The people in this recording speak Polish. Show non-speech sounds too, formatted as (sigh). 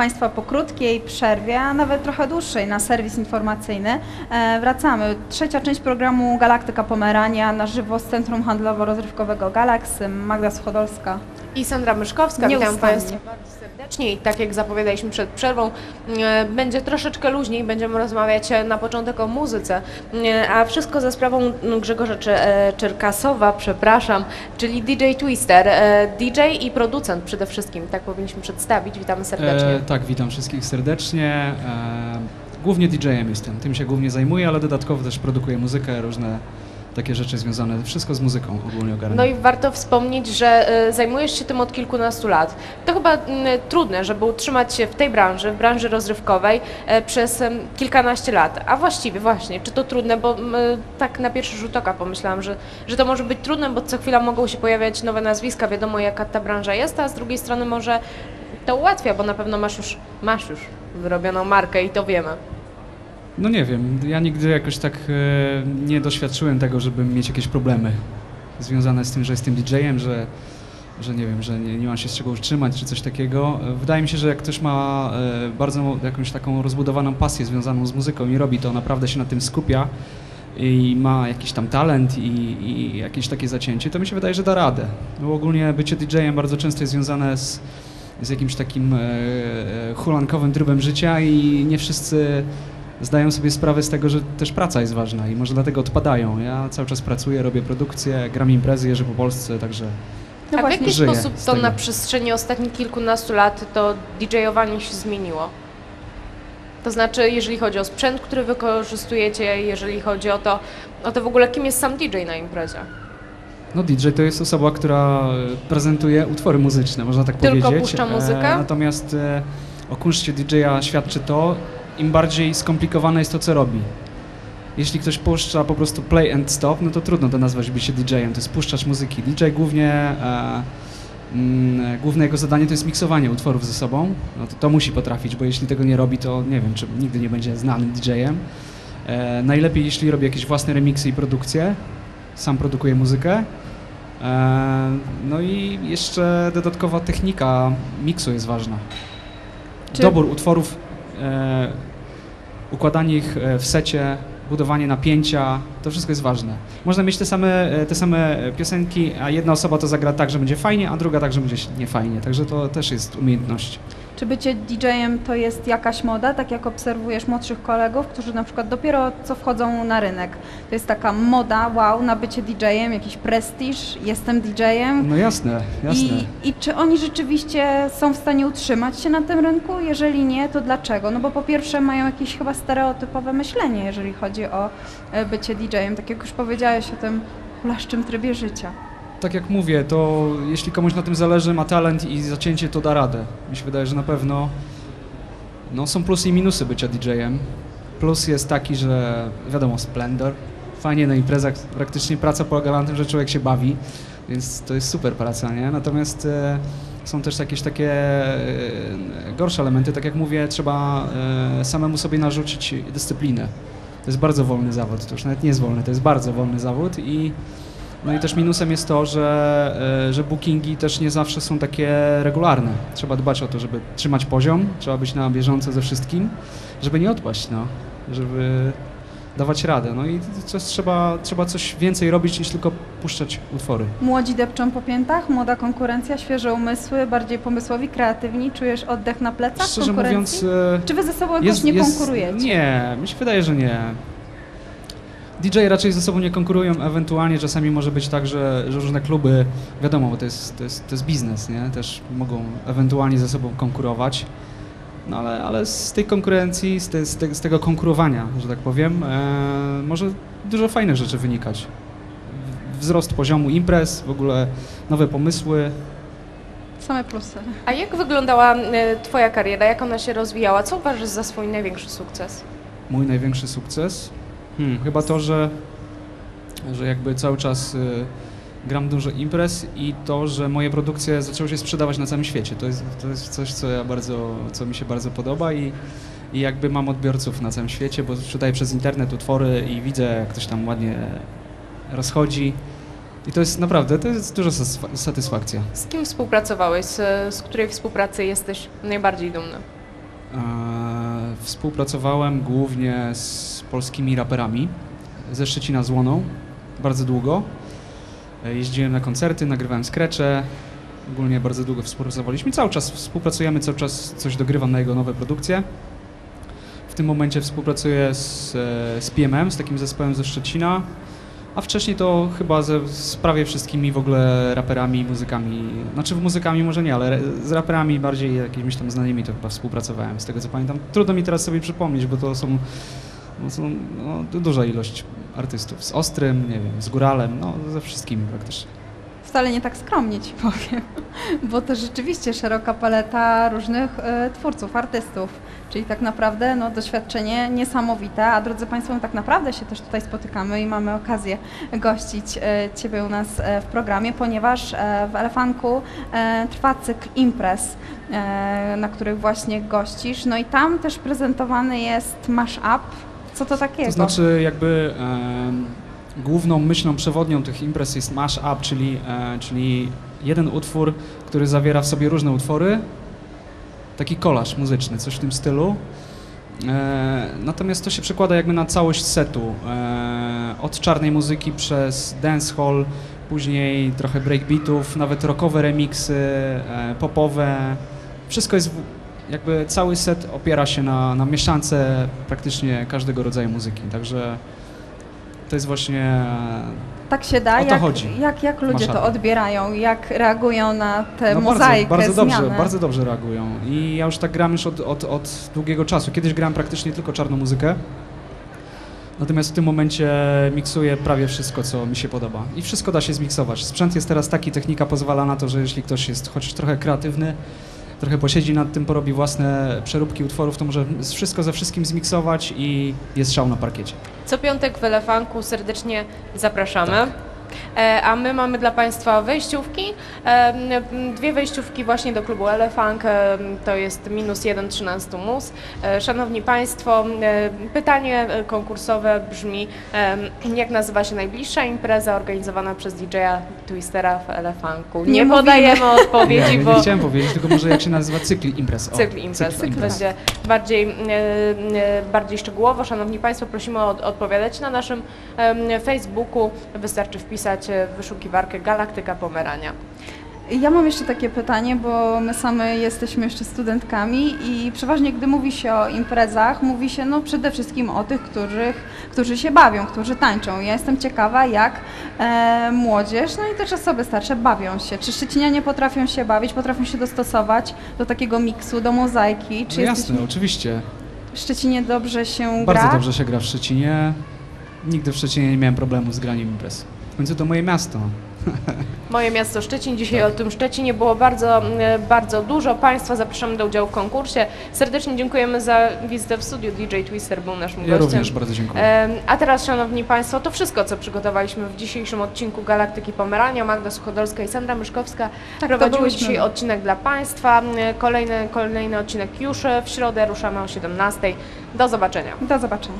Państwa po krótkiej przerwie, a nawet trochę dłuższej na serwis informacyjny. E, wracamy. Trzecia część programu Galaktyka Pomerania na żywo z Centrum Handlowo-Rozrywkowego Galax. Magda Schodolska. I Sandra Myszkowska, witam. Państwa bardzo serdecznie i tak jak zapowiadaliśmy przed przerwą, e, będzie troszeczkę luźniej, będziemy rozmawiać e, na początek o muzyce, e, a wszystko za sprawą m, Grzegorza Cze- Czerkasowa, przepraszam, czyli DJ Twister, DJ i producent przede wszystkim, tak powinniśmy przedstawić, witamy serdecznie. E, tak, witam wszystkich serdecznie. E, głównie DJ-em jestem, tym się głównie zajmuję, ale dodatkowo też produkuję muzykę, różne takie rzeczy związane, wszystko z muzyką ogólnie ogarniam. No i warto wspomnieć, że e, zajmujesz się tym od kilkunastu lat. To chyba m, trudne, żeby utrzymać się w tej branży, w branży rozrywkowej e, przez kilkanaście lat. A właściwie właśnie, czy to trudne, bo tak na pierwszy rzut oka pomyślałam, że, że to może być trudne, bo co chwila mogą się pojawiać nowe nazwiska, wiadomo jaka ta branża jest, a z drugiej strony może to ułatwia, bo na pewno masz już, masz już wyrobioną markę i to wiemy. No nie wiem, ja nigdy jakoś tak e, nie doświadczyłem tego, żeby mieć jakieś problemy związane z tym, że jestem DJ-em, że, że nie wiem, że nie, nie mam się z czego utrzymać czy coś takiego. E, Wydaje mi się, że jak ktoś ma e, bardzo jakąś taką rozbudowaną pasję związaną z muzyką i robi to, naprawdę się na tym skupia i ma jakiś tam talent i, i jakieś takie zacięcie, to mi się wydaje, że da radę. Bo ogólnie bycie DJ-em bardzo często jest związane z, z jakimś takim e, e, hulankowym trybem życia i nie wszyscy zdają sobie sprawę z tego, że też praca jest ważna i może dlatego odpadają. Ja cały czas pracuję, robię produkcję, gram imprezy, jeżdżę po Polsce, także No A w jaki żyję sposób to na przestrzeni ostatnich kilkunastu lat to DJ-owanie się zmieniło? To znaczy, jeżeli chodzi o sprzęt, który wykorzystujecie, jeżeli chodzi o to, o to w ogóle, kim jest sam DJ na imprezie? no DJ to jest osoba, która e, prezentuje utwory muzyczne, można tak Tylko powiedzieć. puszcza muzykę? E, natomiast e, o kunszcie DJ-a świadczy to, im bardziej skomplikowane jest to, co robi. Jeśli ktoś puszcza po prostu play and stop, no to trudno to nazwać bycie DJ-em, to jest puszczać muzyki. DJ głównie, e, mm, główne jego zadanie to jest miksowanie utworów ze sobą, no to, to musi potrafić, bo jeśli tego nie robi, to nie wiem, czy nigdy nie będzie znanym DJ-em. E, najlepiej, jeśli robi jakieś własne remiksy i produkcje, sam produkuje muzykę. E, no i jeszcze dodatkowa technika miksu jest ważna. Czy- Dobór utworów, e, układanie ich e, w secie, budowanie napięcia, to wszystko jest ważne. Można mieć te same, e, te same piosenki, a jedna osoba to zagra tak, że będzie fajnie, a druga tak, że będzie niefajnie. Także to też jest umiejętność. Czy bycie DJ-em to jest jakaś moda, tak jak obserwujesz młodszych kolegów, którzy na przykład dopiero co wchodzą na rynek? To jest taka moda, wow, na bycie DJ-em, jakiś prestiż, jestem DJ-em. No jasne, jasne. I, I czy oni rzeczywiście są w stanie utrzymać się na tym rynku? Jeżeli nie, to dlaczego? No bo po pierwsze mają jakieś chyba stereotypowe myślenie, jeżeli chodzi o e, bycie DJ-em, tak jak już powiedziałeś o tym hulaszczym trybie życia. Tak jak mówię, to jeśli komuś na tym zależy, ma talent i zacięcie, to da radę. Mi się wydaje, że na pewno no, są plusy i minusy bycia DJ-em. Plus jest taki, że wiadomo, splendor. Fajnie na imprezach, praktycznie praca polega na tym, że człowiek się bawi, więc to jest super praca, nie? Natomiast e, są też jakieś takie e, gorsze elementy, tak jak mówię, trzeba e, samemu sobie narzucić dyscyplinę. To jest bardzo wolny zawód, to już nawet nie jest wolny, to jest bardzo wolny zawód i no i też minusem jest to, że, e, że bookingi też nie zawsze są takie regularne. Trzeba dbać o to, żeby trzymać poziom, trzeba być na bieżąco ze wszystkim, żeby nie odpaść, no, żeby dawać radę. No i coś, trzeba, trzeba coś więcej robić niż tylko puszczać utwory. Młodzi depczą po piętach, młoda konkurencja, świeże umysły, bardziej pomysłowi, kreatywni. Czujesz oddech na plecach Szczerze konkurencji? mówiąc, e, Czy wy ze sobą jakoś nie konkurujecie? Nie, mi się wydaje, że nie. DJ raczej ze sobą nie konkurują, ewentualnie czasami może być tak, że, że różne kluby, wiadomo, bo to jest, to, jest, to jest biznes, nie? Też mogą ewentualnie ze sobą konkurować. No ale, ale z tej konkurencji, z, te, z, te, z tego konkurowania, że tak powiem, e, może dużo fajnych rzeczy wynikać. Wzrost poziomu imprez, w ogóle nowe pomysły, Same plusy. A jak wyglądała e, Twoja kariera, jak ona się rozwijała? Co uważasz za swój największy sukces? Mój największy sukces? Hmm, chyba to, że, że jakby cały czas y, gram dużo imprez i to, że moje produkcje zaczęły się sprzedawać na całym świecie. To jest, to jest coś, co, ja bardzo, co mi się bardzo podoba i, i jakby mam odbiorców na całym świecie, bo sprzedaję przez internet utwory i widzę, jak ktoś tam ładnie rozchodzi. I to jest naprawdę, to jest duża satysfakcja. Z kim współpracowałeś? Z, z której współpracy jesteś najbardziej dumny? Współpracowałem głównie z polskimi raperami ze Szczecina z Łoną bardzo długo. Jeździłem na koncerty, nagrywałem skrecze. Ogólnie bardzo długo współpracowaliśmy. Cały czas współpracujemy, cały czas coś dogrywam na jego nowe produkcje. W tym momencie współpracuję z, e, z PMM, z takim zespołem ze Szczecina. A wcześniej to chyba ze, z prawie wszystkimi w ogóle raperami, muzykami, znaczy muzykami może nie, ale z raperami bardziej jakimiś tam znanymi to chyba współpracowałem, z tego co pamiętam. Trudno mi teraz sobie przypomnieć, bo to są, no, są no, du- duża ilość artystów. Z Ostrym, nie wiem, z Góralem, no ze wszystkimi praktycznie. Wcale nie tak skromnie ci powiem, (laughs) bo to rzeczywiście szeroka paleta różnych e, twórców, artystów, czyli tak naprawdę no, doświadczenie niesamowite, a drodzy Państwo, my tak naprawdę się też tutaj spotykamy i mamy okazję gościć e, Ciebie u nas e, w programie, ponieważ w Elefanku trwa cykl imprez, na których właśnie gościsz, no i tam też prezentowany jest mash-up. Co to takiego? To znaczy jakby główną myślą przewodnią tych imprez jest mash-up, czyli, e, czyli jeden utwór, który zawiera w sobie różne utwory, taki kolaż muzyczny, coś w tym stylu. E, natomiast to się przekłada jakby na całość setu, e, od czarnej muzyki przez dancehall, później trochę breakbeatów, nawet rockowe remixy, popowe. Wszystko jest, jakby cały set opiera się na, na mieszance praktycznie każdego rodzaju muzyki, także to jest właśnie Tak się da, O to jak, chodzi. jak, jak ludzie to odbierają, jak reagują na tę no mozaikę, bardzo, bardzo zmianę. dobrze, bardzo dobrze reagują i ja już tak gram już od, od, od długiego czasu. Kiedyś grałem praktycznie tylko czarną muzykę, natomiast w tym momencie miksuję prawie wszystko, co mi się podoba i wszystko da się zmiksować. Sprzęt jest teraz taki, technika pozwala na to, że jeśli ktoś jest choć trochę kreatywny, trochę posiedzi nad tym, porobi własne przeróbki utworów, to może wszystko ze wszystkim zmiksować i jest szał na parkiecie. Co piątek w Elefanku serdecznie zapraszamy. Tak. E, A my mamy dla Państwa wejściówki. E, Dwie wejściówki właśnie do klubu Elefunk. e, To jest minus 1, 13 mus. Szanowni Państwo, pytanie konkursowe brzmi, jak nazywa się najbliższa impreza organizowana przez DJ-a Twistera w Elefanku? Nie Nie, mówimy. podajemy odpowiedzi, nie, bo nie chciałem powiedzieć, tylko może jak się nazywa cykl imprez. O, cykl imprez cykl imprez. będzie bardziej, bardziej szczegółowo. Szanowni Państwo, prosimy o od- odpowiadać na naszym Facebooku. Wystarczy wpisać e, w wyszukiwarkę Galaktyka Pomerania. Ja mam jeszcze takie pytanie, bo my same jesteśmy jeszcze studentkami i przeważnie gdy mówi się o imprezach, mówi się no przede wszystkim o tych, których, którzy się bawią, którzy tańczą. Ja jestem ciekawa, jak e, młodzież, no i też osoby starsze bawią się. Czy Szczecinianie potrafią się bawić, potrafią się dostosować do takiego miksu, do mozaiki? Czy No jasne, jesteśmy- oczywiście. w Szczecinie dobrze się Bardzo gra? dobrze się gra w Szczecinie. Nigdy w Szczecinie nie miałem problemu z graniem imprez. Końcu to moje miasto. Moje miasto Szczecin. Dzisiaj o tym Szczecinie było bardzo, bardzo dużo. Państwa zapraszamy do udziału w konkursie. Serdecznie dziękujemy za wizytę w studiu. DJ Twister był naszym Ja gościem. również bardzo dziękuję. A teraz, Szanowni Państwo, to wszystko, co przygotowaliśmy w dzisiejszym odcinku Galaktyki Pomerania. Magda Suchodolska i Sandra Myszkowska to prowadziły dzisiaj odcinek dla Państwa. Kolejny, kolejny odcinek już w środę, ruszamy o 17. Do zobaczenia. Do zobaczenia.